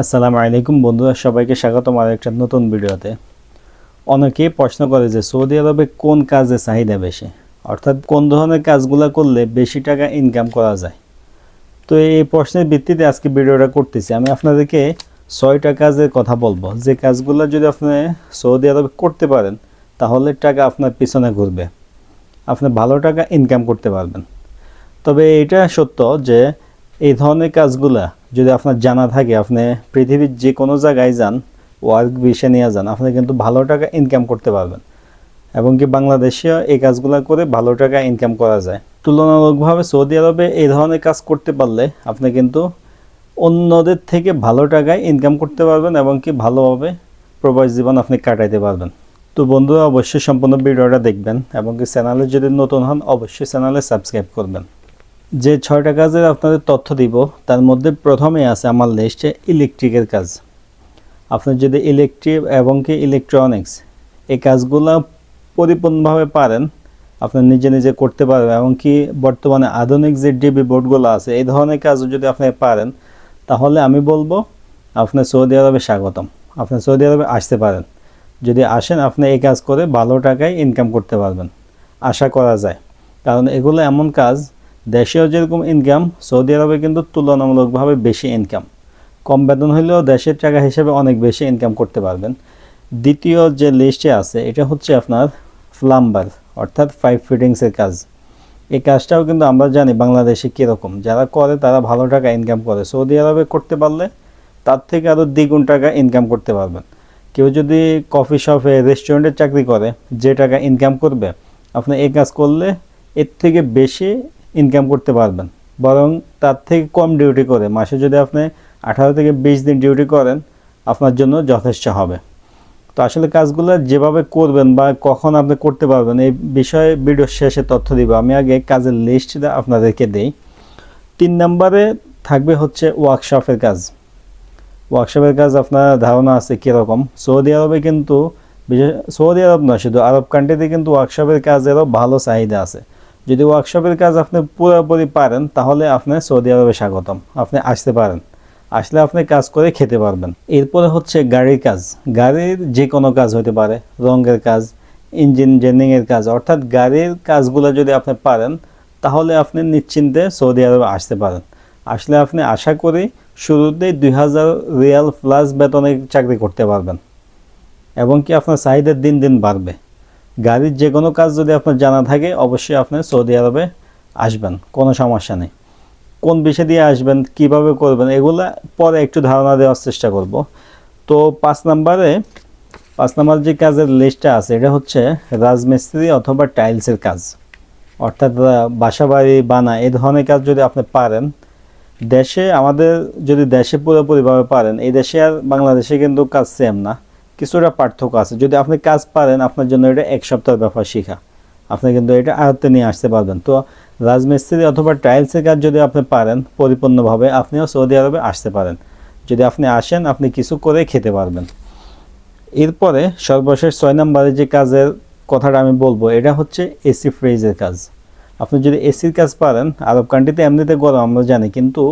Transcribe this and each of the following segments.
আসসালামু আলাইকুম বন্ধুরা, সবাইকে স্বাগতম আর একটা নতুন ভিডিওতে। অনেকেই প্রশ্ন করে যে সৌদি আরবে কোন কাজে চাহিদা বেশি? অর্থাৎ কোন ধরনের কাজগুলো করলে বেশি টাকা ইনকাম করা যায়? তো এই প্রশ্নের ভিত্তিতে আজকে ভিডিওটা করতেছি। আমি আপনাদেরকে ছয়টা কাজের কথা বলব। যে কাজগুলো যদি আপনি সৌদি আরবে করতে পারেন, তাহলে টাকা আপনার পিছনে ঘুরবে। আপনি ভালো টাকা ইনকাম করতে পারবেন। তবে এটা সত্য যে ধরনের কাজগুলা যদি আপনার জানা থাকে, আপনি পৃথিবীর যে কোনো জায়গায় যান ওয়ার্ক বিষে নিয়ে যান, আপনি কিন্তু ভালো টাকা ইনকাম করতে পারবেন। এবং কি বাংলাদেশেও এই কাজগুলো করে ভালো টাকা ইনকাম করা যায়। তুলনামূলকভাবে সৌদি আরবে এই ধরনের কাজ করতে পারলে আপনি কিন্তু অন্যদের থেকে ভালো টাকায় ইনকাম করতে পারবেন এবং কি ভালোভাবে প্রবাস জীবন আপনি কাটাইতে পারবেন। তো বন্ধুরা, অবশ্যই সম্পূর্ণ ভিডিওটা দেখবেন এবং কি চ্যানেলে যদি নতুন হন, অবশ্যই চ্যানেলে সাবস্ক্রাইব করবেন। যে ছয়টা কাজের আপনাদের তথ্য দিব, তার মধ্যে প্রথমে আছে আমার লিস্টে ইলেকট্রিকের কাজ। আপনি যদি ইলেকট্রিক এবং কি ইলেকট্রনিক্স এই কাজগুলো পরিপূর্ণভাবে পারেন, আপনি নিজে নিজে করতে পারবেন এবং কি বর্তমানে আধুনিক যে ডিবি বোর্ডগুলো আছে, এই ধরনের কাজ যদি আপনি পারেন, তাহলে আমি বলব আপনার সৌদি আরবে স্বাগতম। আপনি সৌদি আরবে আসতে পারেন। যদি আসেন, আপনি এই কাজ করে ভালো টাকায় ইনকাম করতে পারবেন। আশা করা যায়। কারণ এগুলো এমন কাজ দেশেও যেরকম ইনকাম সৌদি আরবে কিন্তু তুলনামূলকভাবে বেশি ইনকাম কম বেতন হলেও দেশের টাকা হিসেবে অনেক বেশি ইনকাম করতে পারবেন। দ্বিতীয় যে লিস্টে আছে, এটা হচ্ছে আপনার প্লাম্বার অর্থাৎ পাইপ ফিটিংসের কাজ। এই কাজটাও কিন্তু আমরা জানি বাংলাদেশে কীরকম। যারা করে, তারা ভালো টাকা ইনকাম করে। সৌদি আরবে করতে পারলে তার থেকে আরও দ্বিগুণ টাকা ইনকাম করতে পারবেন। কেউ যদি কফি শপে রেস্টুরেন্টে চাকরি করে, যে টাকা ইনকাম করবে, আপনি এই কাজ করলে এর থেকে বেশি ইনকাম করতে পারবেন। বরং তার থেকে কম ডিউটি করে। মাসে যদি আপনি আঠারো থেকে বিশ দিন ডিউটি করেন, আপনার জন্য যথেষ্ট হবে। তো আসলে কাজগুলো যেভাবে করবেন বা কখন আপনি করতে পারবেন, এই বিষয়ে ভিডিও শেষে তথ্য দিব। আমি আগে কাজের লিস্টটা আপনাদেরকে দেই। তিন নম্বরে থাকবে হচ্ছে ওয়ার্কশপের কাজ। ওয়ার্কশপের কাজ আপনার ধারণা আছে কীরকম? সৌদি আরবে কিন্তু বিশেষ সৌদি আরব না শুধু আরব কান্ট্রিতে কিন্তু ওয়ার্কশপের কাজেরও ভালো চাহিদা আছে। যদি ওয়ার্কশপের কাজ আপনি পুরোপুরি পারেন, তাহলে আপনি সৌদি আরবে স্বাগতম। আপনি আসতে পারেন। আসলে আপনি কাজ করে খেতে পারবেন। এরপরে হচ্ছে গাড়ির কাজ। গাড়ির যে কোনো কাজ হতে পারে। রঙের কাজ ইঞ্জিন জেনিংয়ের কাজ। অর্থাৎ গাড়ির কাজগুলো যদি আপনি পারেন, তাহলে আপনি নিশ্চিন্তে সৌদি আরবে আসতে পারেন। আসলে আপনি আশা করি শুরুতেই দুই হাজার রিয়াল প্লাস বেতনে চাকরি করতে পারবেন। এবং কি আপনার চাহিদা দিন দিন বাড়বে। গাড়ির যে কোনো কাজ যদি আপনার জানা থাকে, অবশ্যই আপনি সৌদি আরবে আসবেন, কোনো সমস্যা নেই। কোন বিষয় দিয়ে আসবেন, কীভাবে করবেন, এগুলা পরে একটু ধারণা দেওয়ার চেষ্টা করব। তো পাঁচ নম্বরে, পাঁচ নম্বর যে কাজের লিস্টটা আছে, এটা হচ্ছে রাজমিস্ত্রি অথবা টাইলসের কাজ। অর্থাৎ বাসা বাড়ি বানা এই ধরনের কাজ যদি আপনি পারেন, দেশে, আমাদের যদি দেশে পুরোপুরিভাবে পারেন, এই দেশে আর বাংলাদেশে কিন্তু কাজ সেম না। কিছুটা পার্থক্য আছে। যদি আপনি কাজ পারেন, আপনার জন্য এটা এক সপ্তাহের ব্যাপার শেখা। আপনি কিন্তু এটা আয়ত্তে নিয়ে আসতে পারবেন। তো রাজমিস্ত্রি অথবা টাইলসের কাজ যদি আপনি পারেন, পরিপূর্ণভাবে আপনিও সৌদি আরবে আসতে পারেন। যদি আপনি আসেন, আপনি কিছু করে খেতে পারবেন। এরপরে সর্বশেষ ছয় নম্বরে যে কাজের কথাটা আমি বলব, এটা হচ্ছে এসি ফ্রিজের কাজ। আপনি যদি এসির কাজ পারেন, আরব কান্ট্রিতে এমনিতে গরম, আমরা জানি, কিন্তু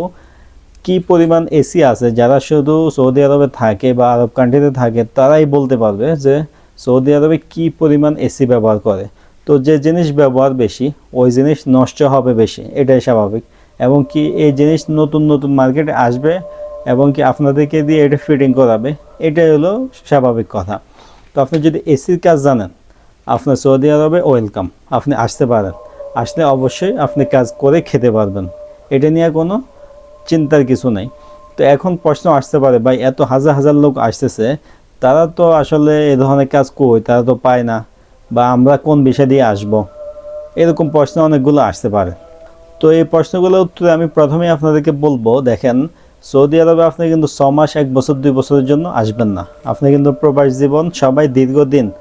কি পরিমাণ এসি আছে, যারা শুধু সৌদি আরবে থাকে বা আরব কান্ট্রিতে থাকে, তারাই বলতে পারবে যে সৌদি আরবে কি পরিমাণ এসি ব্যবহার করে। তো যে জিনিস ব্যবহার বেশি, ওই জিনিস নষ্ট হবে বেশি, এটাই স্বাভাবিক। এবং কি এই জিনিস নতুন নতুন মার্কেটে আসবে এবং কি আপনাদেরকে দিয়ে এটা ফিটিং করাবে, এটাই হলো স্বাভাবিক কথা। তো আপনি যদি এসির কাজ জানেন আপনার সৌদি আরবে ওয়েলকাম আপনি আসতে পারেন। আসলে অবশ্যই আপনি কাজ করে খেতে পারবেন। এটা নিয়ে কোনো চিন্তার কিছু নেই। তো এখন প্রশ্ন আসতে পারে, ভাই, এত হাজার হাজার লোক আসতেছে, তারা তো আসলে এ ধরনের কাজ কই? তারা তো পায় না। বা আমরা কোন বিষয় দিয়ে আসব? এরকম প্রশ্ন অনেকগুলো আসতে পারে। তো এই প্রশ্নগুলোর উত্তরে আমি প্রথমেই আপনাদেরকে বলব, দেখেন, সৌদি আরবে আপনি কিন্তু ছ মাস, এক বছর, দুই বছরের জন্য আসবেন না। আপনি কিন্তু প্রবাস জীবন সবাই দীর্ঘদিন,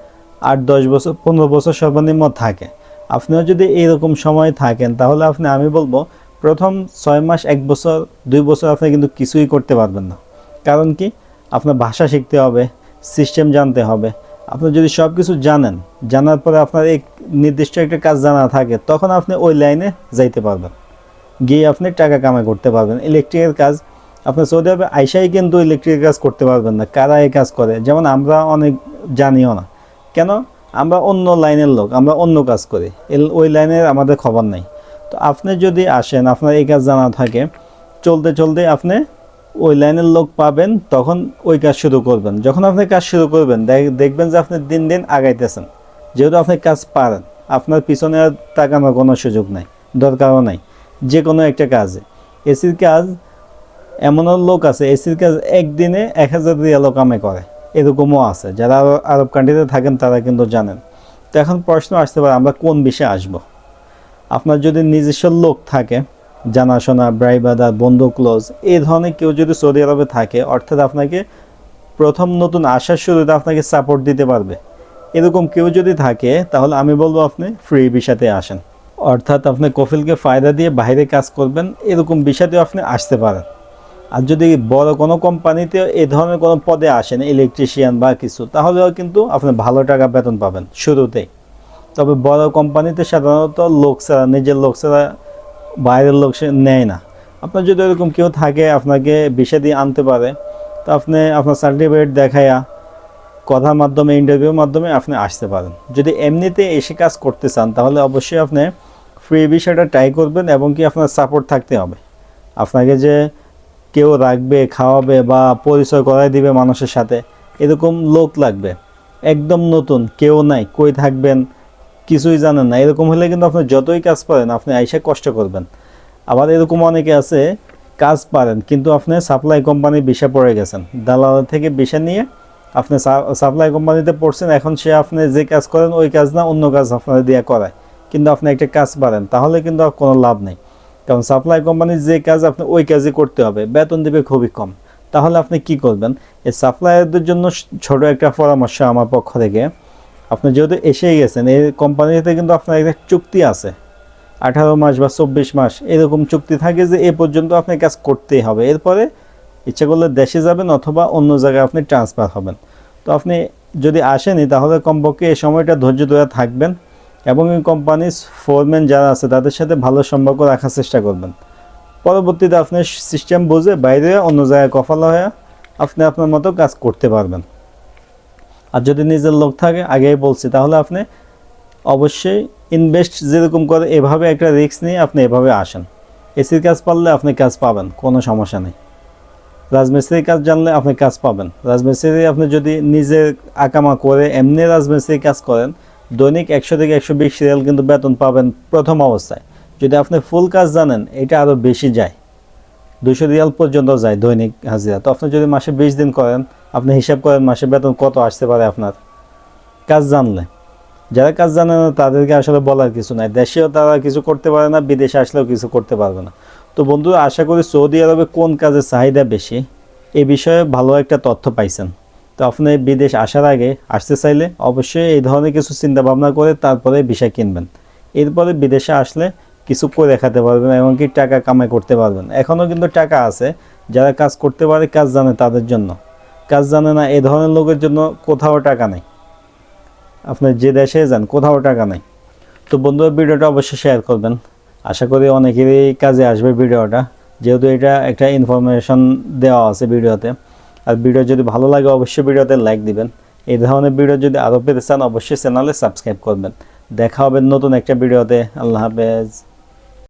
আট, দশ বছর, পনেরো বছর সর্বনিম্ন থাকে। আপনিও যদি এইরকম সময় থাকেন, তাহলে আপনি, আমি বলব প্রথম ছয় মাস, এক বছর, দুই বছর আপনি কিন্তু কিছুই করতে পারবেন না। কারণ কি? আপনার ভাষা শিখতে হবে সিস্টেম জানতে হবে। আপনি যদি সব কিছু জানেন, জানার পরে আপনার এই নির্দিষ্ট একটা কাজ জানা থাকে, তখন আপনি ওই লাইনে যাইতে পারবেন। গিয়ে আপনি টাকা কামাই করতে পারবেন। ইলেকট্রিকের কাজ, আপনি সৌদি আরবে আইসাই কিন্তু ইলেকট্রিকের কাজ করতে পারবেন না, কারা এই কাজ করে? যেমন আমরা অনেক জানিও না। কেন? আমরা অন্য লাইনের লোক, আমরা অন্য কাজ করি। ওই লাইনের আমাদের খবর নাই। তো আপনি যদি আসেন, আপনার এই কাজ জানা থাকে, চলতে চলতে আপনি ওই লাইনের লোক পাবেন, তখন ওই কাজ শুরু করবেন। যখন আপনি কাজ শুরু করবেন, দেখ- দেখবেন যে আপনি দিন দিন আগাইতেছেন। যেহেতু আপনি কাজ পারেন, আপনার পিছনে আর তাকানোর কোনো সুযোগ নাই, দরকারও নাই যে কোনো একটা কাজে। এসির কাজ, এমনও লোক আছে, এসির কাজ একদিনে এক হাজার রিয়ালও কামে করে। এরকমও আছে, যারা আরব কান্ট্রিতে থাকেন, তারা কিন্তু জানেন। তো এখন প্রশ্ন আসতে পারে, আমরা কোন বিষয়ে আসব? আপনার যদি নিজস্ব লোক থাকে, জানাশোনা ব্রাইবাদার বন্ধু ক্লোজ এই ধরনের কেউ যদি সৌদি আরবে থাকে, অর্থাৎ আপনাকে প্রথম নতুন আসার শুরুতে আপনাকে সাপোর্ট দিতে পারবে। এরকম কেউ যদি থাকে, তাহলে আমি বলব আপনি ফ্রি বিষাতে আসেন। অর্থাৎ আপনি কফিলকে ফায়দা দিয়ে বাইরে কাজ করবেন, এরকম বিষয়তেও আপনি আসতে পারেন। আর যদি বড় কোনো কোম্পানিতে এ ধরনের কোনো পদে আসেন ইলেকট্রিশিয়ান বা কিছু, তাহলেও কিন্তু আপনি ভালো টাকা বেতন পাবেন শুরুতেই। তবে বড় কোম্পানিতে সাধারণত লোক ছাড়া, নিজের লোক ছাড়া বাইরের লোক নেয় না। আপনার যদি এরকম কেউ থাকে, আপনাকে বিষে দিয়ে আনতে পারে, তো আপনি আপনার সার্টিফিকেট দেখায়া কথার মাধ্যমে ইন্টারভিউর মাধ্যমে আপনি আসতে পারেন। যদি এমনিতে এসে কাজ করতে চান, তাহলে অবশ্যই আপনি ফ্রি বিষয়টা ট্রাই করবেন এবং কি আপনার সাপোর্ট থাকতে হবে। আপনাকে যে কেউ রাখবে, খাওয়াবে বা পরিচয় করাই দিবে মানুষের সাথে, এরকম লোক লাগবে। একদম নতুন, কেউ নাই, কই থাকবেন? কিছুই জানেন না। এরকম হলে কিন্তু আপনি যতই কাজ পারেন, আপনি আইসে কষ্ট করবেন। আবার এরকম অনেকে আছে, কাজ পারেন, কিন্তু আপনি সাপ্লাই কোম্পানি বিষে পড়ে গেছেন। দালাল থেকে বিষে নিয়ে আপনি সাপ্লাই কোম্পানিতে পড়ছেন, এখন সে আপনি যে কাজ করেন, ওই কাজ না, অন্য কাজ আপনার দিয়ে করায়। কিন্তু আপনি একটা কাজ পারেন, তাহলে কিন্তু আর কোনো লাভ নেই। কারণ সাপ্লাই কোম্পানির যে কাজ, আপনি ওই কাজই করতে হবে। বেতন দেবে খুবই কম। তাহলে আপনি কি করবেন? এই সাপ্লায়ারদের জন্য ছোট একটা পরামর্শ আমার পক্ষ থেকে। আপনি যেহেতু এসেই গেছেন, এই কোম্পানিতে কিন্তু আপনার একটা চুক্তি আছে। আঠারো মাস বা চব্বিশ মাস, এরকম চুক্তি থাকে যে এ পর্যন্ত আপনি কাজ করতেই হবে। এরপরে ইচ্ছা করলে দেশে যাবেন অথবা অন্য জায়গায় আপনি ট্রান্সফার হবেন। তো আপনি যদি আসেনি তাহলে কমপক্ষে এই সময়টা ধৈর্য ধরে থাকবেন এবং এই কোম্পানির ফোরম্যান যারা আছে, তাদের সাথে ভালো সম্পর্ক রাখার চেষ্টা করবেন। পরবর্তীতে আপনি সিস্টেম বুঝে বাইরে অন্য জায়গায় কফালা হয়ে আপনি আপনার মতো কাজ করতে পারবেন। আর যদি নিজের লোক থাকে, আগেই বলছি, তাহলে আপনি অবশ্যই ইনভেস্ট যেরকম করে, এভাবে একটা রিস্ক নিয়ে আপনি এভাবে আসেন। এসির কাজ পারলে আপনি কাজ পাবেন, কোনো সমস্যা নেই। রাজমিস্ত্রির কাজ জানলে আপনি কাজ পাবেন। রাজমিস্ত্রি আপনি যদি নিজে আকামা করে এমনি রাজমিস্ত্রি কাজ করেন, দৈনিক একশো থেকে একশো বিশ রিয়াল কিন্তু বেতন পাবেন প্রথম অবস্থায়। যদি আপনি ফুল কাজ জানেন, এটা আরও বেশি যায়। দুশো রিয়াল পর্যন্ত যায় দৈনিক হাজিরা। তো আপনি যদি মাসে বিশ দিন করেন, আপনি হিসাব করেন মাসে বেতন কত আসতে পারে আপনার। কাজ জানলে। যারা কাজ জানে না, তাদেরকে আসলে বলার কিছু নাই। দেশেও তারা কিছু করতে পারে না, বিদেশে আসলেও কিছু করতে পারবে না। তো বন্ধুরা, আশা করি সৌদি আরবে কোন কাজের চাহিদা বেশি, এ বিষয়ে ভালো একটা তথ্য পাইছেন। তো আপনি বিদেশ আসার আগে আসতে চাইলে অবশ্যই এই ধরনের কিছু চিন্তা ভাবনা করে তারপরে বিষয় কিনবেন। এরপরে বিদেশে আসলে কিছু করে দেখাতে পারবেন এমনকি টাকা কামাই করতে পারবেন এখনও কিন্তু টাকা আছে, যারা কাজ করতে পারে, কাজ জানে তাদের জন্য। কাজ জানে না, এ ধরনের লোকের জন্য কোথাও টাকা নেই। আপনি যে দেশে যান, কোথাও টাকা নেই। তো বন্ধুরা, ভিডিওটা অবশ্যই শেয়ার করবেন। আশা করি অনেকেরই কাজে আসবে ভিডিওটা। যেহেতু এটা একটা ইনফরমেশন দেওয়া আছে ভিডিওতে। আর ভিডিও যদি ভালো লাগে, অবশ্যই ভিডিওতে লাইক দিবেন। এই ধরনের ভিডিও যদি আরও পেতে চান, অবশ্যই চ্যানেলে সাবস্ক্রাইব করবেন। দেখা হবে নতুন একটা ভিডিওতে। আল্লাহ হাফেজ।